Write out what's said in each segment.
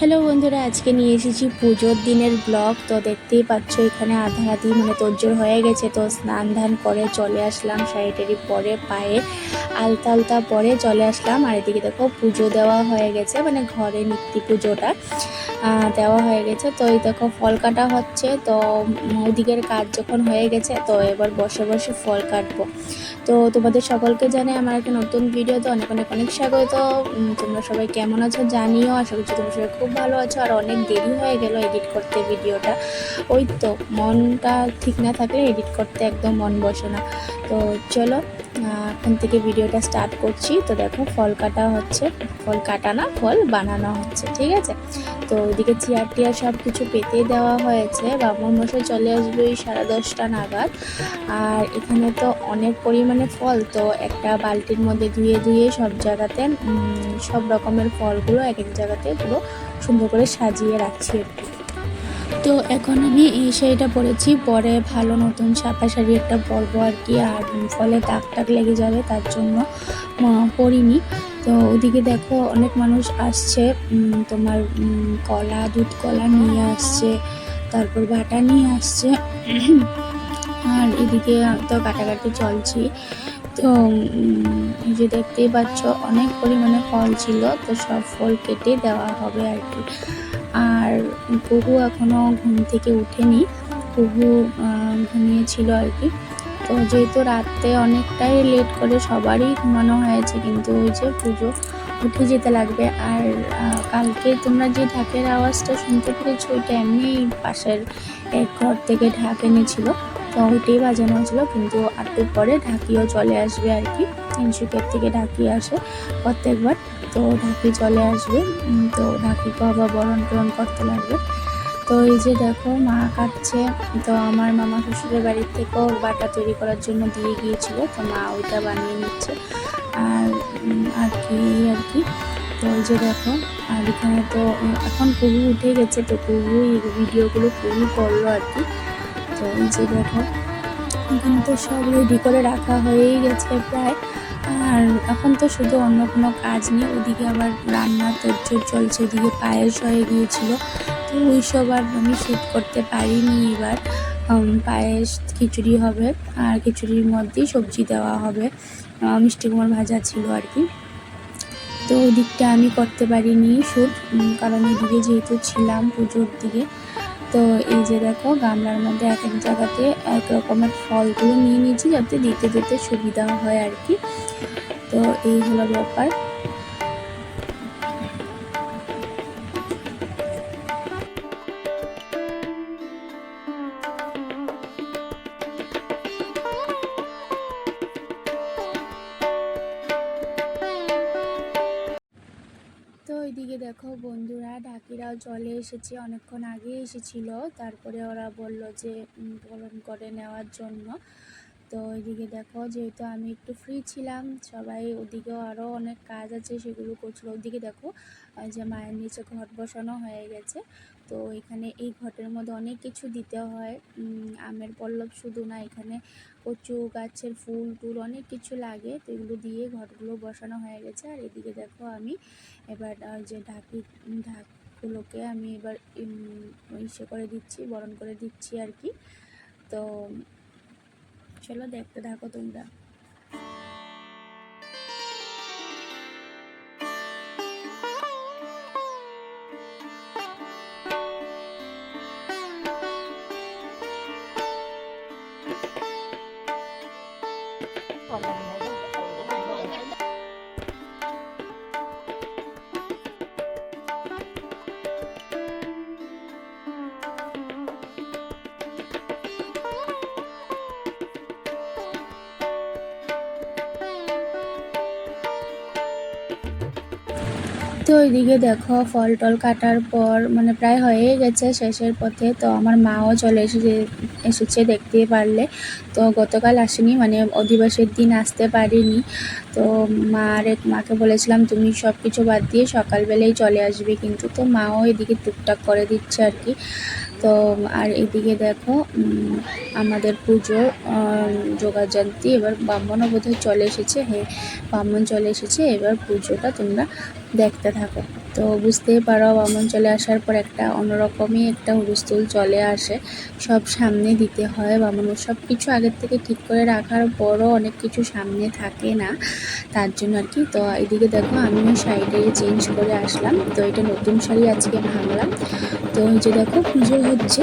Hello বন্ধুরা, আজকে নিয়ে এসেছি পুজোর দিনের ব্লগ তো দেখতেই পাচ্ছ, এখানে আধা আধি মানে তোজ্জোর হয়ে গেছে। তো স্নান ধান করে চলে আসলাম শাড়িটারি পরে, পায়ে আলতা আলতা পরে চলে আসলাম। আর এদিকে দেখো পুজো দেওয়া হয়ে গেছে মানে ঘরে নিত্যি পুজোটা। দেওয়া হয়ে গেছে। তো এই দেখো, ফল কাটা হচ্ছে। তো ওদিকের কাজ যখন হয়ে গেছে, তো এবার বসে বসে ফল কাটবো। তো তোমাদের সকলকে জানে আমার একটা নতুন ভিডিও তো অনেক অনেক অনেক স্বাগত। তোমরা সবাই কেমন আছো জানিও। আশা করছি তোমরা সবাই খুব ভালো আছো। আর অনেক দেরি হয়ে গেল এডিট করতে ভিডিওটা ওই তো, মনটা ঠিক না থাকলে এডিট করতে একদম মন বসে না। তো চলো এখন থেকে ভিডিওটা স্টার্ট করছি। তো দেখো, ফল কাটা হচ্ছে। ফল কাটা না, ফল বানানো হচ্ছে। ঠিক আছে? তো ওইদিকে চেয়ার টিয়ার সব কিছু পেতে দেওয়া হয়েছে। বামন মশাই চলে আসবে ওই সাড়ে দশটা নাগাদ। আর এখানে তো অনেক পরিমাণে ফল, তো একটা বালতির মধ্যে ধুয়ে ধুয়ে সব জায়গাতে সব রকমের ফলগুলো এক এক জায়গাতে পুরো সুন্দর করে সাজিয়ে রাখছি তো এখন আমি এই শাড়িটা পরেছি, পরে ভালো নতুন সাদা শাড়ি একটা পরবো আর কি। আর ফলে দাগ টাগ লেগে যাবে, তার জন্য পরিনি। তো ওদিকে দেখো অনেক মানুষ আসছে তোমার কলা, দুধ কলা নিয়ে আসছে, তারপর বাটা নিয়ে আসছে। আর এদিকে তো কাটাকাটি চলছি। তো এই যে দেখতেই পাচ্ছ, অনেক পরিমাণে ফল ছিল, তো সব ফল কেটে দেওয়া হবে আর কি। আর কুহু এখনও ঘুম থেকে উঠেনি, কুহু ঘুমিয়েছিল আর কি। তো যেহেতু রাতে অনেকটাই লেট করে সবারই ঘুমানো হয়েছে, কিন্তু ওই যে পুজো উঠে যেতে লাগবে। আর কালকে তোমরা যে ঢাকের আওয়াজটা শুনতে পেরেছ, ওইটা এমনি পাশের এক ঘর থেকে ঢাক এনেছিল। তো ওইটাই বাজানো হয়েছিল, কিন্তু একটু পরে ঢাকিও চলে আসবে আর কি। তিনশুকের থেকে ঢাকি আসে প্রত্যেকবার। তো ঢাকি চলে আসবে তো ঢাকিকে আবার বরণ টরণ করতে লাগবে। তো এই যে দেখো, মা কাটছে। তো আমার মামা শ্বশুরের বাড়ির থেকেও বাটা তৈরি করার জন্য দিয়ে গিয়েছিল। তো মা ওইটা বানিয়ে নিচ্ছে। আর আর কি আর কি? তো এই যে দেখো, আর এখানে তো এখন কুহু উঠে গেছে। তো কুহু এই ভিডিওগুলো কুহু করল আর কি। তো এই যে দেখো, এখানে তো সব রেডি করে রাখা হয়েই গেছে প্রায়। আর এখন তো শুধু অন্য কোনো কাজ নেই। ওদিকে আবার রান্না তোরজোর চলছে। ওদিকে পায়েস হয়ে গিয়েছিল। তো ওই সব আর আমি শ্যুট করতে পারিনি এবার। পায়েস, খিচুড়ি হবে আর খিচুড়ির মধ্যেই সবজি দেওয়া হবে। মিষ্টি কুমার ভাজা ছিল আর কি। তো ওই দিকটা আমি করতে পারিনি শ্যুট কারণ এদিকে যেহেতু ছিলাম পুজোর দিকে, তো এই যে দেখো গামলার মধ্যে এক এক জায়গাতে এক রকমের ফলগুলো নিয়ে নিয়েছি যাতে দিতে দিতে সুবিধা হয় আর কি। তো এই হলো ব্যাপার। দেখো বন্ধুরা ঢাকিরাও চলে এসেছে, অনেকক্ষণ আগে এসেছিল। তারপরে ওরা বলল যে পালন করে নেওয়ার জন্য। তো ওইদিকে দেখো, যেহেতু আমি একটু ফ্রি ছিলাম, সবাই ওদিকেও আরও অনেক কাজ আছে সেগুলো করছিল। ওইদিকে দেখো যে মায়ের নিচে ঘট বসানো হয়ে গেছে। তো এখানে এই ঘটের মধ্যে অনেক কিছু দিতে হয়। আমের পল্লব শুধু না, এখানে কচু, গাছের ফুল, টুল অনেক কিছু লাগে। তো এগুলো দিয়ে ঘটগুলো বসানো হয়ে গেছে। আর এদিকে দেখো আমি এবার যে ঢাকি, ঢাকগুলোকে আমি এবার ইসে করে দিচ্ছি, বরণ করে দিচ্ছি আর কি। তো, চলো দেখতে থাকো তোমরা। তো ওইদিকে দেখো ফল টল কাটার পর মানে প্রায় হয়ে গেছে শেষের পথে। তো আমার মাও চলে এসেছে এসেছে দেখতে পারলে। তো গতকাল আসেনি মানে অধিবাসের দিন আসতে পারিনি। তো মার এক মাকে বলেছিলাম, তুমি সব কিছু বাদ দিয়ে সকালবেলাই চলে আসবে কিন্তু। তো মাও এদিকে টুকটাক করে দিচ্ছে আর কি। তো, আর এদিকে দেখো আমাদের পুজো যোগাযান্তি এবার ব্রাহ্মণও বোধহয় চলে এসেছে। হ্যাঁ ব্রাহ্মণ চলে এসেছে, এবার পুজোটা তোমরা দেখতে থাকো। তো বুঝতেই পারো বামন চলে আসার পর একটা অন্যরকমই একটা হুলস্থুল চলে আসে। সব সামনে দিতে হয় বামন সব কিছু আগের থেকে ঠিক করে রাখার পরও অনেক কিছু সামনে থাকে না, তার জন্য আর কি। তো এদিকে দেখো, আমিও শাড়িটা চেঞ্জ করে আসলাম। তো এটা নতুন শাড়ি আজকে ভাঙলাম। তো এই যে দেখো পুজো হচ্ছে।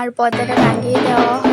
আর পর্দাটা টাঙিয়ে দেওয়া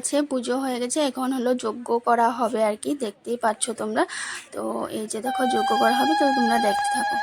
গেছে, পুজো হয়ে গেছে, এখন হলো যজ্ঞ করা হবে আর কি, দেখতেই পাচ্ছ তোমরা। তো এই যে দেখো, যজ্ঞ করা হবে, তো তোমরা দেখতে থাকো।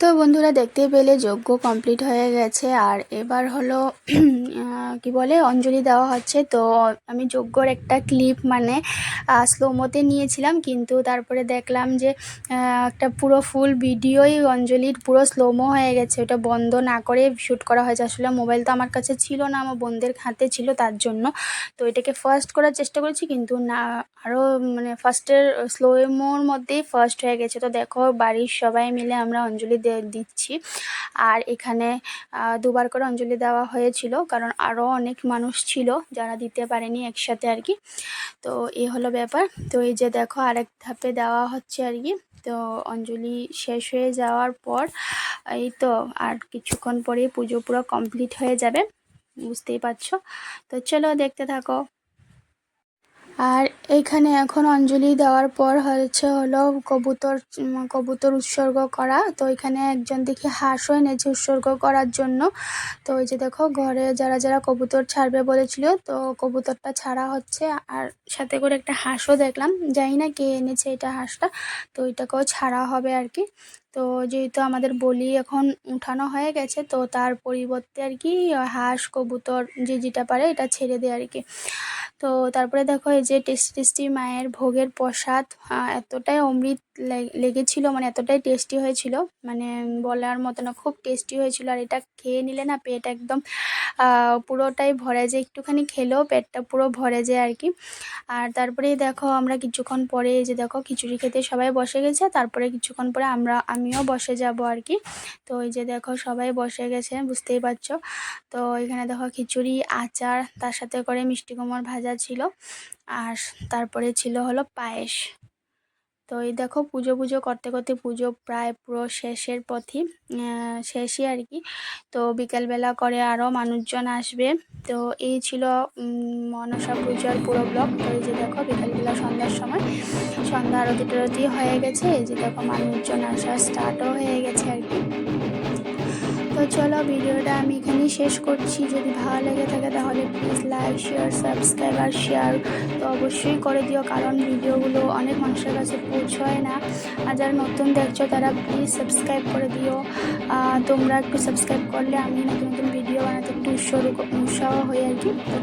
তো বন্ধুরা দেখতে পেলে যজ্ঞ কমপ্লিট হয়ে গেছে। আর এবার হলো কি বলে, অঞ্জলি দেওয়া হচ্ছে। তো আমি যজ্ঞর একটা ক্লিপ মানে স্লোমোতে নিয়েছিলাম। কিন্তু তারপরে দেখলাম যে একটা পুরো ফুল ভিডিওই অঞ্জলির পুরো স্লোমো হয়ে গেছে। ওটা বন্ধ না করে শ্যুট করা হয়েছে। আসলে মোবাইল তো আমার কাছে ছিল না, আমার বোনদের হাতে ছিল তার জন্য। তো এটাকে ফার্স্ট করার চেষ্টা করেছি, কিন্তু না আরও মানে ফার্স্টের স্লোমোর মধ্যেই ফার্স্ট হয়ে গেছে। তো দেখো, বাড়ির সবাই মিলে আমরা অঞ্জলি দিচ্ছি। আর এখানে দুবার করে অঞ্জলি দেওয়া হয়েছিল, কারণ আরও অনেক মানুষ ছিল যারা দিতে পারেনি একসাথে আর কি। তো এই হলো ব্যাপার। তো এই যে দেখো, আরেক ধাপে দেওয়া হচ্ছে আর কি। তো অঞ্জলি শেষ হয়ে যাওয়ার পর, এই তো আর কিছুক্ষণ পরেই পুজো পুরো কমপ্লিট হয়ে যাবে। বুঝতেই পারছ? তো চলো দেখতে থাকো। আর এইখানে এখন অঞ্জলি দেওয়ার পর হচ্ছে হলো কবুতর কবুতর উৎসর্গ করা। তো এখানে একজন দেখি হাঁসও এনেছে উৎসর্গ করার জন্য। তো ওই যে দেখো, ঘরে যারা যারা কবুতর ছাড়বে বলেছিল, তো কবুতরটা ছাড়া হচ্ছে। আর সাথে করে একটা হাঁসও দেখলাম, জানি না কে এনেছে এটা হাঁসটা, তো ওইটাকেও ছাড়া হবে আর কি। তো যেহেতু আমাদের বলি এখন উঠানো হয়ে গেছে, তো তার পরিবর্তে আর কি হাঁস, কবুতর যে যেটা পারে এটা ছেড়ে দেয় আর কি। তো তারপরে দেখো এই যে টেস্টি টেস্টি মায়ের ভোগের প্রসাদ এতটাই অমৃত লেগেছিল মানে এতটাই টেস্টি হয়েছিল মানে বলার মতো না, খুব টেস্টি হয়েছিল। আর এটা খেয়ে নিলে না পেট একদম পুরোটাই ভরে যায়, একটুখানি খেলেও পেটটা পুরো ভরে যায় আর কি। আর তারপরে দেখো আমরা কিছুক্ষণ পরে যে দেখো খিচুড়ি খেতে সবাই বসে গেছে, তারপরে কিছুক্ষণ পরে আমরা, আমিও বসে যাব আর কি। তো এই যে দেখো সবাই বসে গেছে, বুঝতেই পারছ। তো এখানে দেখো খিচুড়ি, আচার, তার সাথে করে মিষ্টি কুমড় ভাজা ছিল। আর তারপরে ছিল হলো পায়েস। তো এই দেখো পুজো পুজো করতে করতে পুজো প্রায় পুরো শেষের পথই শেষই আর কি। তো বিকেলবেলা করে আরও মানুষজন আসবে। তো এই ছিল মনসা পুজোর পুরো ব্লক তো এই যে দেখো বিকেলবেলা সন্ধ্যার সময়, সন্ধ্যা আরতি টরতি হয়ে গেছে। এই যে দেখো মানুষজন আসা স্টার্টও হয়ে গেছে আর কি। তো চলো ভিডিওটা আমি এখানেই শেষ করছি। যদি ভালো লেগে থাকে তাহলে প্লিজ লাইক শেয়ার সাবস্ক্রাইব আর শেয়ার তো অবশ্যই করে দিও, কারণ ভিডিওগুলো অনেক মানুষের কাছে পৌঁছয় না। আর যারা নতুন দেখছ তারা প্লিজ সাবস্ক্রাইব করে দিও। তোমরা একটু সাবস্ক্রাইব করলে আমি নতুন নতুন ভিডিও বানাতে একটু উৎসাহ উৎসাহ হয়ে আর কি।